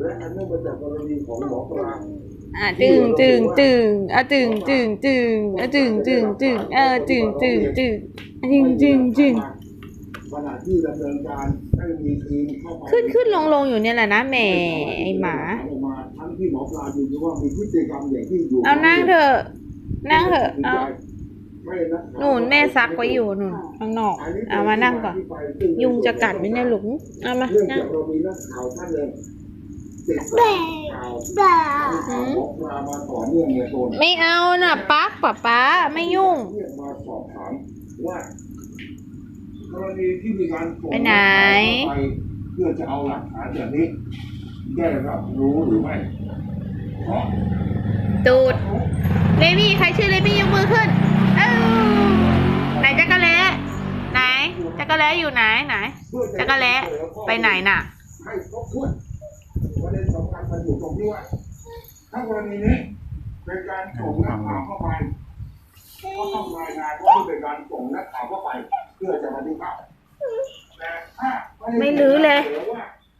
และอันเนื่องมาจากกรณีของหมอปลาอะตึงตึงตึงอะตึงตึงตึงอะตึงตึงตึงเออตึงตึงตึงอะตึงตึงตึงขณะที่ดำเนินการให้มีทีมเข้าไปขึ้นขึ้นลงลงอยู่เนี่ยแหละนะแหมไอหมาทั้งที่หมอปลายืนยันว่ามีพฤติกรรมอย่างที่อยู่เอานั่งเถอะนั่งเถอะเอา นูนแม่ซักไว้อยู่หนูนข้างนอกเอามานั่งก่อน ยุงจะกัดไหมเนี่ยหลุงเอามาเนื่องนั่งจากเรามีนักข่าวท่านหนึ่งติดตามข่าวข่าวหมอปลามาต่อเนื่องเนี่ยโดนไม่เอาน่ะปักป๊าป๊าไม่ยุ่งเรียกมาสอบถามว่ากรณีที่มีการส่งไปไหนไปเพื่อจะเอาหลักฐานอย่างนี้ได้รับรู้หรือไม่เพราะตูดเลมี่ใครชื่อเลมี่ จักรแล้อยู่ไหนไหนจักรแล้ไปไหนน่ะให้ครบถ้วนประเด็นสำคัญมันอยู่ตรงที่ว่าถ้ากรณีนี้เป็นการส่งนักข่าวเข้าไปก็ต้องรายงานว่าเป็นการส่งนักข่าวเข้าไป เพื่อจะบันทึกภาพแต่ถ้าไม่รื้อเลย